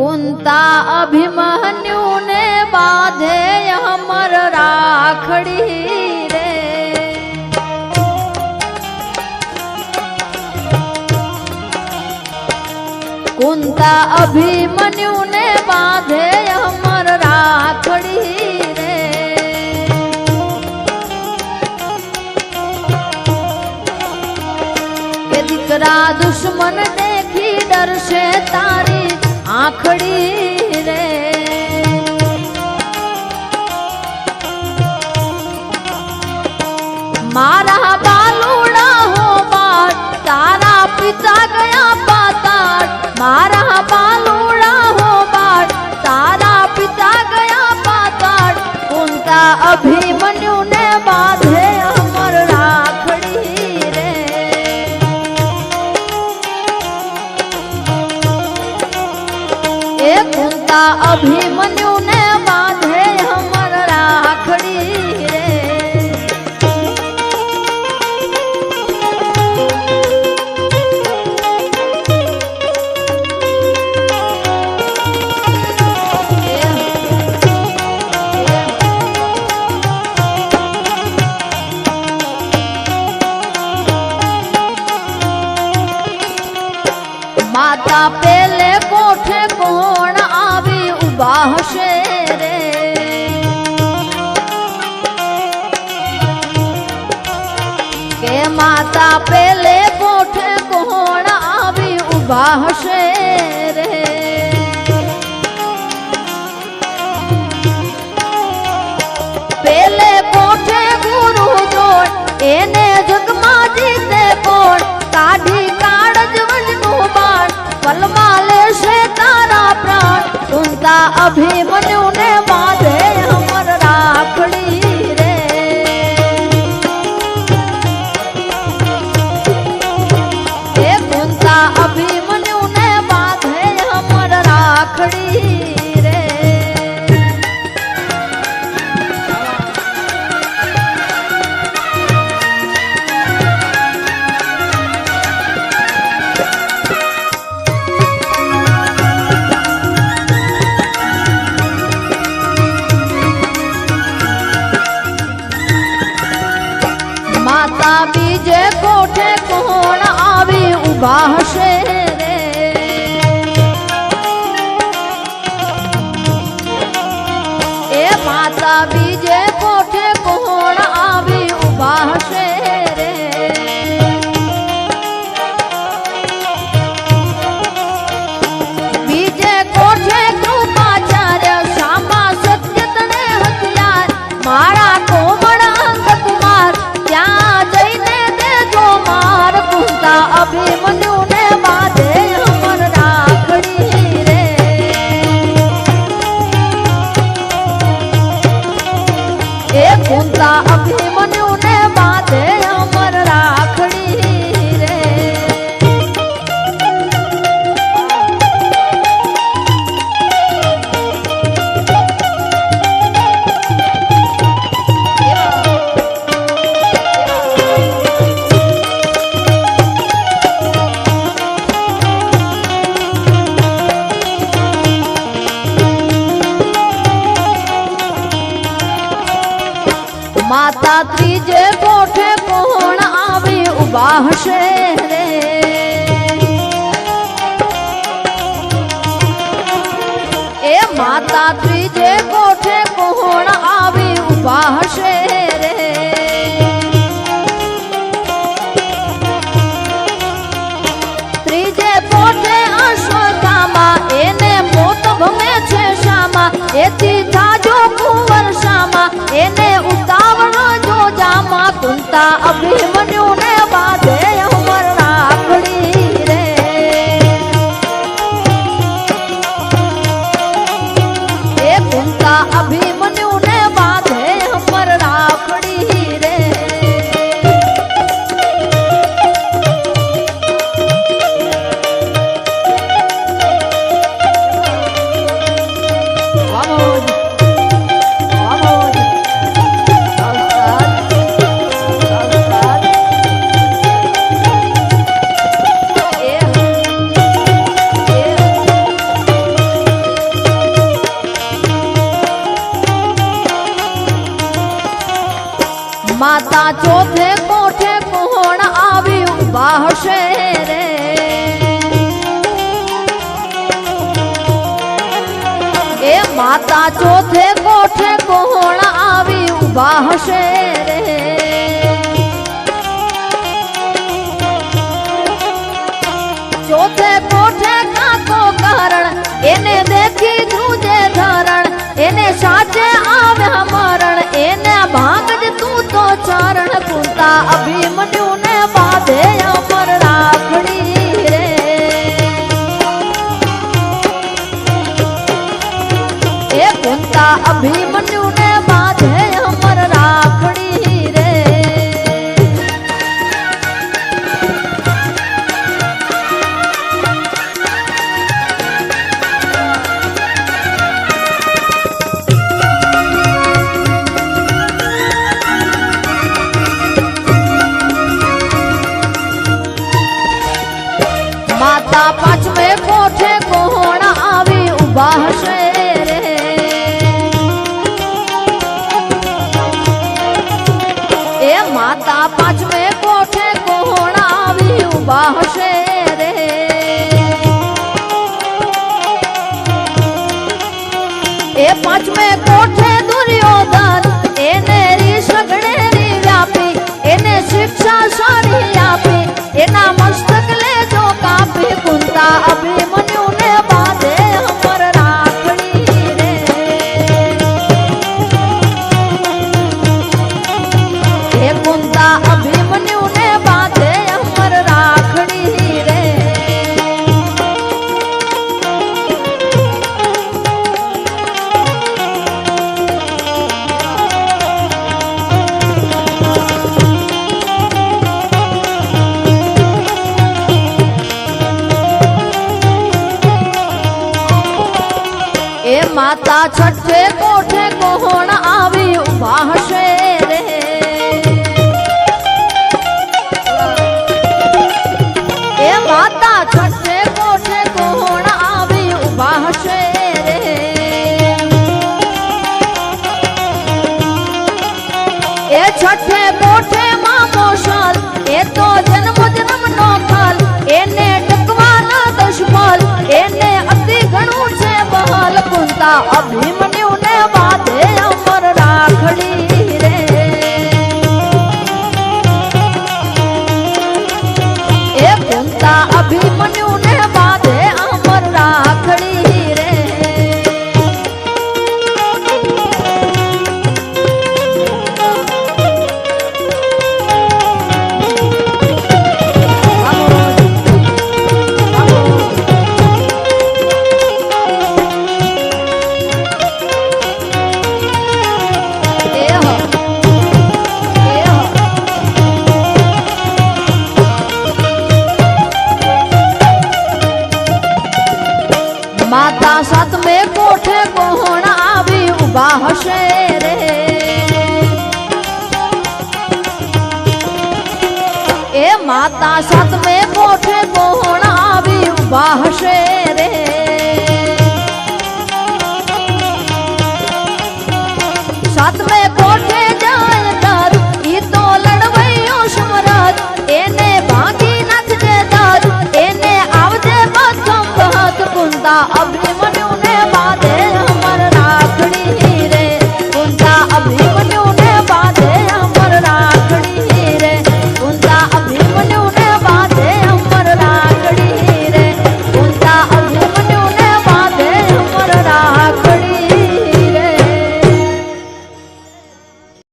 કુંતા અભિમન્યુ ને બાધે અમર રાખડી રે. કુંતા અભિમન્યુ ને બાધે અમર રાખડી રે. કે દીકરા દુશ્મન દેખી ડરશે તારી आखडी रे. मारा बालुडा हो बाट तारा पिता गया पातात मारा बालुडा हो बाट तारा पिता गया पातात कोणता अभिमन માતા પેલે કોઠે કોણ આવી ઊભા હશે રે? કે માતા પેલે કુંતા કોઠે કોણ આવી ઊભા હશે? કુંતા માતા ત્રીજે કોઠે કોણ આવી ઊભા હશે એ માતા ત્રીજે કોઠે કોણ આવી ઊભા હશે રે. ત્રીજે કોઠે અશ્વત્થામા, એને મોત ભમે છે શામાં એથી થાજો કુંવર શામાં એને જામા કુંતા ચોથે કોઠે કોણ આવી ઊભા હશે રે. છઠ્ઠે કોઠે કોણ આવી ઊભા એ માતા છઠ્ઠે કોઠે કોણ આવી ઊભા એ છઠ્ઠે કોઠે માં મોશલ એ એને ટકવાના દશફલ એને અતિ ઘણું છે બહલ, કુંતા અભિમન્યુ માતા સાતમે કોઠે કોણ આવી ઊભા હશે રે. એ માતા સાતમે કોઠે કોણ આવી ઊભા હશે দা